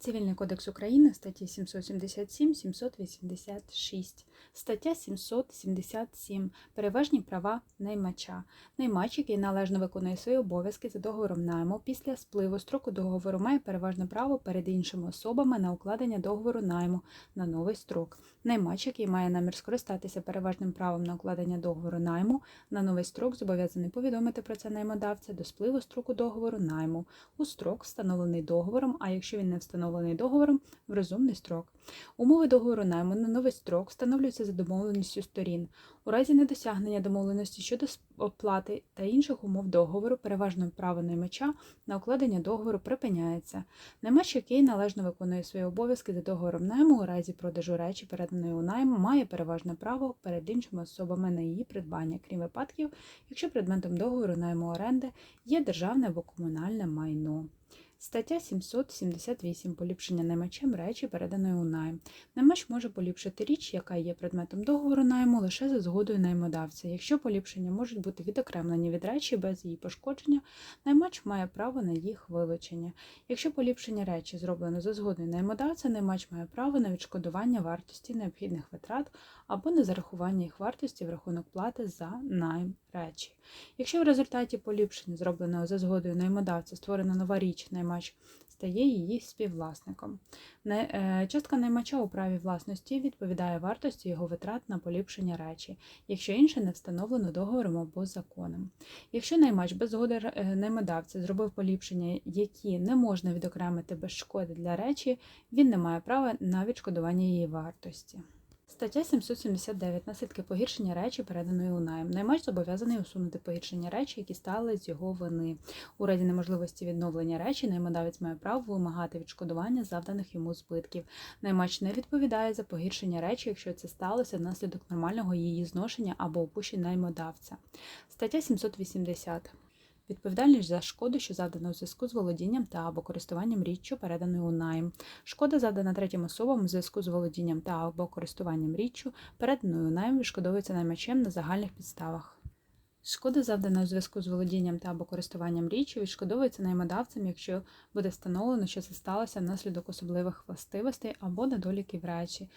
Цивільний кодекс України, статті 777, 786. Стаття 777. Переважні права наймача. Наймач, який належно виконує свої обов'язки за договором найму, після спливу строку договору має переважне право перед іншими особами на укладення договору найму на новий строк. Наймач, який має намір скористатися переважним правом на укладення договору найму на новий строк, зобов'язаний повідомити про це наймодавця до спливу строку договору найму у строк, встановлений договором, а якщо він не встановлений договором, в розумний строк. Умови договору найму на новий строк встановлюються за домовленістю сторін. У разі недосягнення домовленості щодо оплати та інших умов договору, переважно право наймача на укладення договору припиняється. Наймач, який належно виконує свої обов'язки за договором найму, у разі продажу речі, переданої у найм, має переважне право перед іншими особами на її придбання, крім випадків, якщо предметом договору найму оренди є державне або комунальне майно. Стаття 778. Поліпшення наймачем речі, переданої у найм. Наймач може поліпшити річ, яка є предметом договору найму, лише за згодою наймодавця. Якщо поліпшення можуть бути відокремлені від речі без її пошкодження, наймач має право на їх вилучення. Якщо поліпшення речі зроблено за згодою наймодавця, наймач має право на відшкодування вартості необхідних витрат або на зарахування їх вартості в рахунок плати за найм речі. Якщо в результаті поліпшення, зробленого за згодою наймодавця, створена нова річ, наймач стає її співвласником. Е, Частка наймача у праві власності відповідає вартості його витрат на поліпшення речі, якщо інше не встановлено договором або законом. Якщо наймач без згоди е, наймодавця зробив поліпшення, які не можна відокремити без шкоди для речі, він не має права на відшкодування її вартості. Стаття 779. Наслідки погіршення речі, переданої у найм. Наймач зобов'язаний усунути погіршення речі, які стали з його вини. У разі неможливості відновлення речі, наймодавець має право вимагати відшкодування завданих йому збитків. Наймач не відповідає за погіршення речі, якщо це сталося внаслідок нормального її зношення або опущень наймодавця. Стаття 780. Відповідальність за шкоду, що завдана у зв'язку з володінням та або користуванням річчю, переданою у найм. Шкода, завдана третім особам у зв'язку з володінням та або користуванням річчю, переданою у найм, відшкодовується наймачем на загальних підставах. Шкода, завдана у зв'язку з володінням та або користуванням річчю, відшкодовується наймодавцем, якщо буде встановлено, що це сталося внаслідок особливих властивостей або недоліків речі,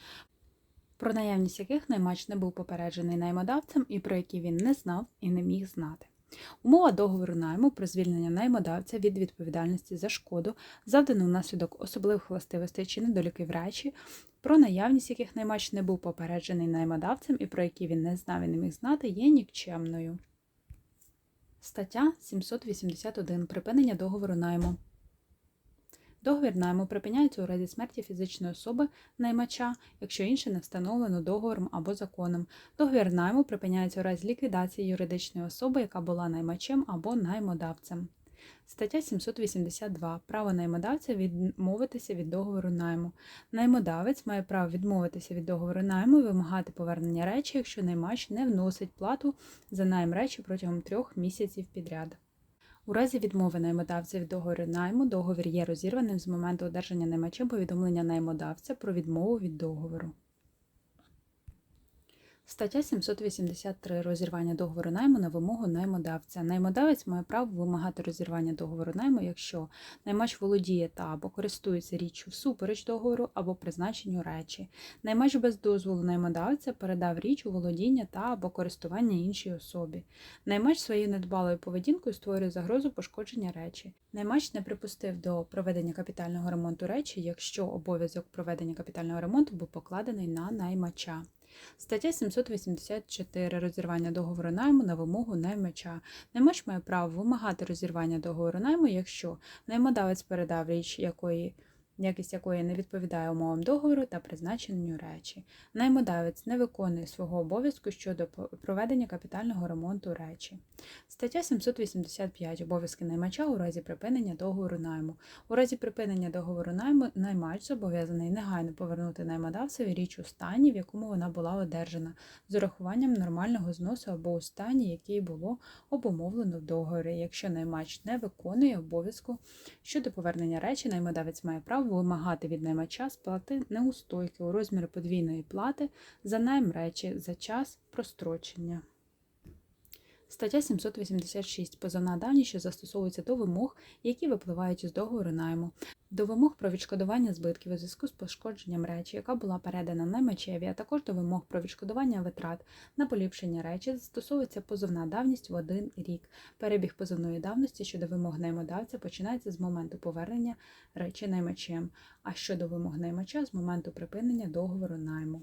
про наявність яких наймач не був попереджений наймодавцем і про які він не знав і не міг знати. Умова договору найму про звільнення наймодавця від відповідальності за шкоду, завдану внаслідок особливих властивостей чи недоліків речі, про наявність яких наймач не був попереджений наймодавцем і про які він не знав і не міг знати, є нікчемною. Стаття 781. Припинення договору найму. Договір найму припиняється у разі смерті фізичної особи наймача, якщо інше не встановлено договором або законом. Договір найму припиняється у разі ліквідації юридичної особи, яка була наймачем або наймодавцем. Стаття 782. Право наймодавця відмовитися від договору найму. Наймодавець має право відмовитися від договору найму і вимагати повернення речі, якщо наймач не вносить плату за найм речі протягом трьох місяців підряд. У разі відмови наймодавця від договору найму договір є розірваним з моменту одержання наймачем повідомлення наймодавця про відмову від договору. Стаття 783. Розірвання договору найму на вимогу наймодавця. Наймодавець має право вимагати розірвання договору найму, якщо наймач володіє та або користується річчю всупереч договору або призначенню речі. Наймач без дозволу наймодавця передав річ у володіння та або користування іншій особі. Наймач своєю недбалою поведінкою створює загрозу пошкодження речі. Наймач не припустив до проведення капітального ремонту речі, якщо обов'язок проведення капітального ремонту був покладений на наймача. Стаття 784. Розірвання договору найму на вимогу наймача. Наймач має право вимагати розірвання договору найму, якщо наймодавець передав річ, якої якість якої не відповідає умовам договору та призначенню речі. Наймодавець не виконує свого обов'язку щодо проведення капітального ремонту речі. Стаття 785. Обов'язки наймача у разі припинення договору найму. У разі припинення договору найму наймач зобов'язаний негайно повернути наймодавцеві річ у стані, в якому вона була одержана, з урахуванням нормального зносу або у стані, який було обумовлено в договорі. Якщо наймач не виконує обов'язку щодо повернення речі, наймодавець має право вимагати від наймача сплати неустойки у розмірі подвійної плати за найм речі за час прострочення. Стаття 786. Позовна давність, що застосовується до вимог, які випливають із договору найму. До вимог про відшкодування збитків у зв'язку з пошкодженням речі, яка була передана наймачеві, а також до вимог про відшкодування витрат на поліпшення речі застосовується позовна давність в один рік. Перебіг позовної давності щодо вимог наймодавця починається з моменту повернення речі наймачем, а щодо вимог наймача з моменту припинення договору найму.